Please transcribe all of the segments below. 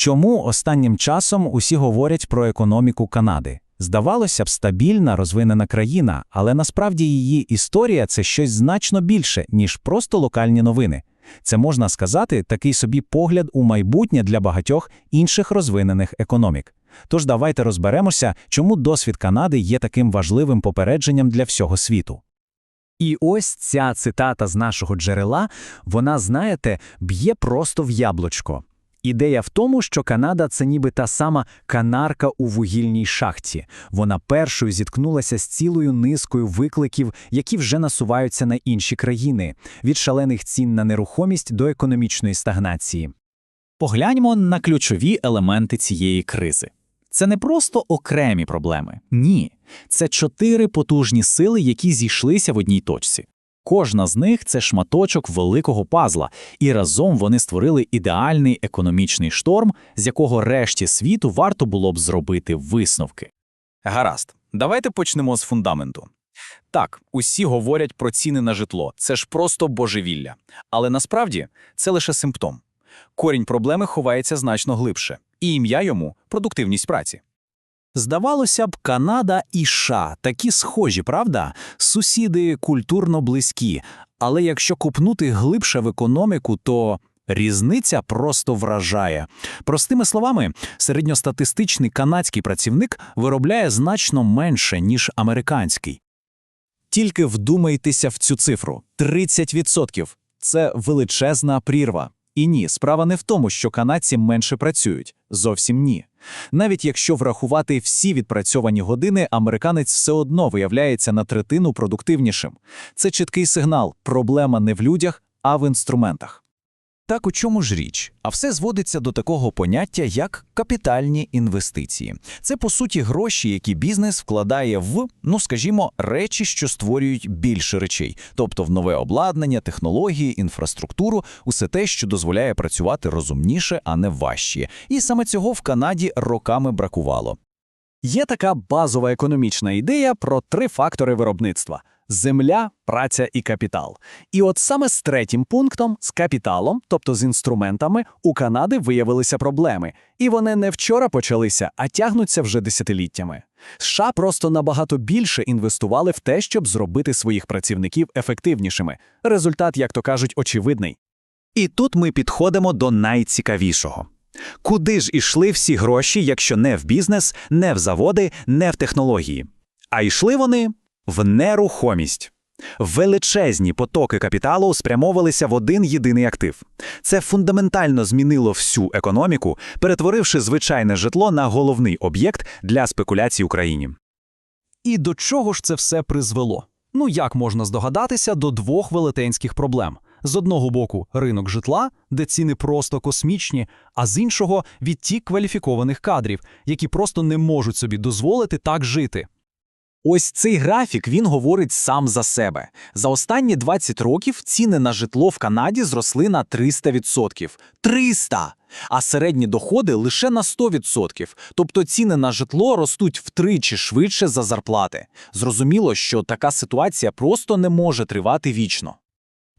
Чому останнім часом усі говорять про економіку Канади? Здавалося б, стабільна, розвинена країна, але насправді її історія це щось значно більше, ніж просто локальні новини. Це можна сказати такий собі погляд у майбутнє для багатьох інших розвинених економік. Тож давайте розберемося, чому досвід Канади є таким важливим попередженням для всього світу. І ось ця цитата з нашого джерела, вона, знаєте, б'є просто в яблучко. Ідея в тому, що Канада це ніби та сама канарка у вугільній шахті. Вона першою зіткнулася з цілою низкою викликів, які вже насуваються на інші країни, від шалених цін на нерухомість до економічної стагнації. Погляньмо на ключові елементи цієї кризи. Це не просто окремі проблеми. Ні. Це чотири потужні сили, які зійшлися в одній точці. Кожна з них це шматочок великого пазла, і разом вони створили ідеальний економічний шторм, з якого решті світу варто було б зробити висновки. Гаразд, давайте почнемо з фундаменту. Так, усі говорять про ціни на житло, це ж просто божевілля. Але насправді це лише симптом. Корінь проблеми ховається значно глибше, і ім'я йому продуктивність праці. Здавалося б, Канада і США такі схожі, правда? Сусіди культурно близькі. Але якщо купнути глибше в економіку, то різниця просто вражає. Простими словами, середньостатистичний канадський працівник виробляє значно менше, ніж американський. Тільки вдумайтеся в цю цифру 30%. Це величезна прірва. І ні, справа не в тому, що канадці менше працюють. Зовсім ні. Навіть якщо врахувати всі відпрацьовані години, американець все одно виявляється на третину продуктивнішим. Це чіткий сигнал: проблема не в людях, а в інструментах. Так у чому ж річ? А все зводиться до такого поняття, як капітальні інвестиції. Це по суті гроші, які бізнес вкладає в, ну скажімо, речі, що створюють більше речей, тобто в нове обладнання, технології, інфраструктуру, усе те, що дозволяє працювати розумніше, а не важче. І саме цього в Канаді роками бракувало. Є така базова економічна ідея про три фактори виробництва: земля, праця і капітал. І от саме з третім пунктом, з капіталом, тобто з інструментами, у Канади виявилися проблеми. І вони не вчора почалися, а тягнуться вже десятиліттями. США просто набагато більше інвестували в те, щоб зробити своїх працівників ефективнішими. Результат, як то кажуть, очевидний. І тут ми підходимо до найцікавішого. Куди ж ішли всі гроші, якщо не в бізнес, не в заводи, не в технології? А йшли вони в нерухомість. Величезні потоки капіталу спрямовувалися в один єдиний актив. Це фундаментально змінило всю економіку, перетворивши звичайне житло на головний об'єкт для спекуляцій Україні. І до чого ж це все призвело? Ну як можна здогадатися, до двох велетенських проблем. З одного боку, ринок житла, де ціни просто космічні, а з іншого відтік кваліфікованих кадрів, які просто не можуть собі дозволити так жити. Ось цей графік він говорить сам за себе. За останні 20 років ціни на житло в Канаді зросли на 300%. 300! А середні доходи лише на 100%. Тобто ціни на житло ростуть втричі швидше за зарплати. Зрозуміло, що така ситуація просто не може тривати вічно.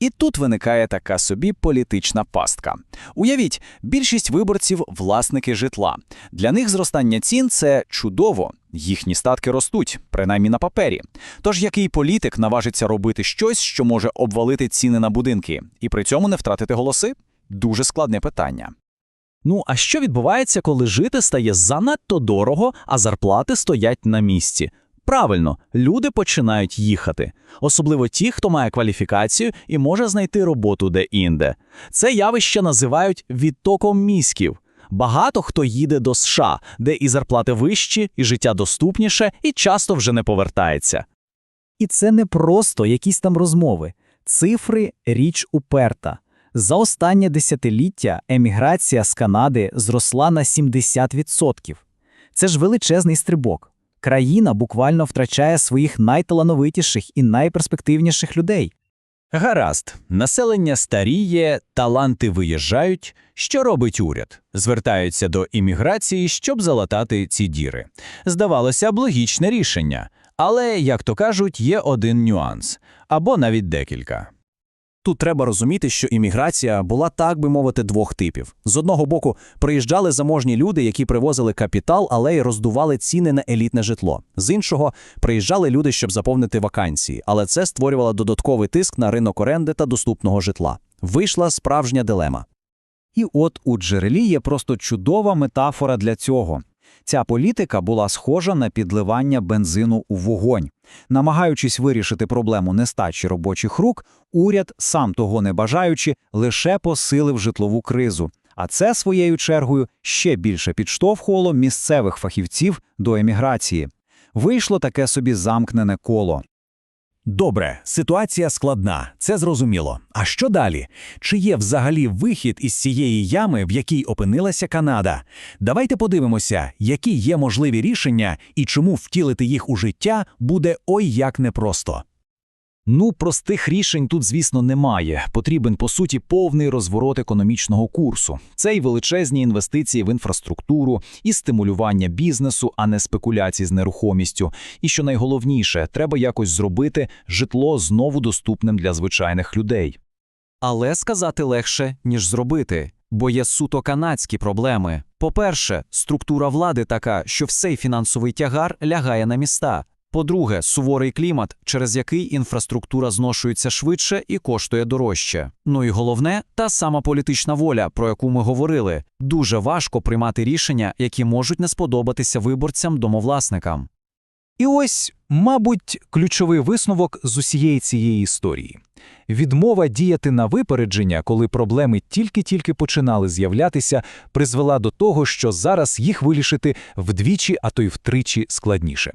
І тут виникає така собі політична пастка. Уявіть, більшість виборців власники житла. Для них зростання цін це чудово. Їхні статки ростуть, принаймні на папері. Тож який політик наважиться робити щось, що може обвалити ціни на будинки, і при цьому не втратити голоси? Дуже складне питання. Ну, а що відбувається, коли жити стає занадто дорого, а зарплати стоять на місці? Правильно, люди починають їхати, особливо ті, хто має кваліфікацію і може знайти роботу де-інде. Це явище називають відтоком мізків. Багато хто їде до США, де і зарплати вищі, і життя доступніше, і часто вже не повертається. І це не просто якісь там розмови. Цифри річ уперта. За останнє десятиліття еміграція з Канади зросла на 70%. Це ж величезний стрибок. Країна буквально втрачає своїх найталановитіших і найперспективніших людей. Гаразд, населення старіє, таланти виїжджають. Що робить уряд? Звертаються до імміграції, щоб залатати ці діри. Здавалося б, логічне рішення, але, як то кажуть, є один нюанс або навіть декілька. Тут треба розуміти, що імміграція була, так би мовити, двох типів. З одного боку, приїжджали заможні люди, які привозили капітал, але й роздували ціни на елітне житло. З іншого, приїжджали люди, щоб заповнити вакансії, але це створювало додатковий тиск на ринок оренди та доступного житла. Вийшла справжня дилема. І от у джерелі є просто чудова метафора для цього. Ця політика була схожа на підливання бензину у вогонь. Намагаючись вирішити проблему нестачі робочих рук, уряд, сам того не бажаючи, лише посилив житлову кризу. А це своєю чергою ще більше підштовхувало місцевих фахівців до еміграції. Вийшло таке собі замкнене коло. Добре, ситуація складна, це зрозуміло. А що далі? Чи є взагалі вихід із цієї ями, в якій опинилася Канада? Давайте подивимося, які є можливі рішення і чому втілити їх у життя буде ой як непросто. Ну, простих рішень тут, звісно, немає. Потрібен, по суті, повний розворот економічного курсу. Це й величезні інвестиції в інфраструктуру, і стимулювання бізнесу, а не спекуляції з нерухомістю. І що найголовніше, треба якось зробити житло знову доступним для звичайних людей. Але сказати легше, ніж зробити. Бо є суто канадські проблеми. По-перше, структура влади така, що всей фінансовий тягар лягає на міста. По-друге, суворий клімат, через який інфраструктура зношується швидше і коштує дорожче. Ну і головне, та сама політична воля, про яку ми говорили. Дуже важко приймати рішення, які можуть не сподобатися виборцям-домовласникам. І ось, мабуть, ключовий висновок з усієї цієї історії. Відмова діяти на випередження, коли проблеми тільки-тільки починали з'являтися, призвела до того, що зараз їх вирішити вдвічі, а то й втричі складніше.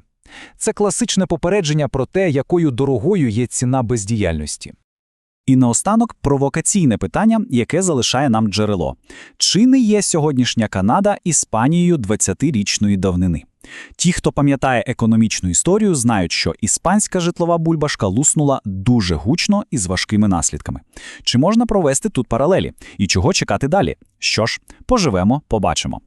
Це класичне попередження про те, якою дорогою є ціна бездіяльності. І наостанок провокаційне питання, яке залишає нам джерело. Чи не є сьогоднішня Канада Іспанією 20-річної давнини? Ті, хто пам'ятає економічну історію, знають, що іспанська житлова бульбашка луснула дуже гучно і з важкими наслідками. Чи можна провести тут паралелі? І чого чекати далі? Що ж, поживемо, побачимо.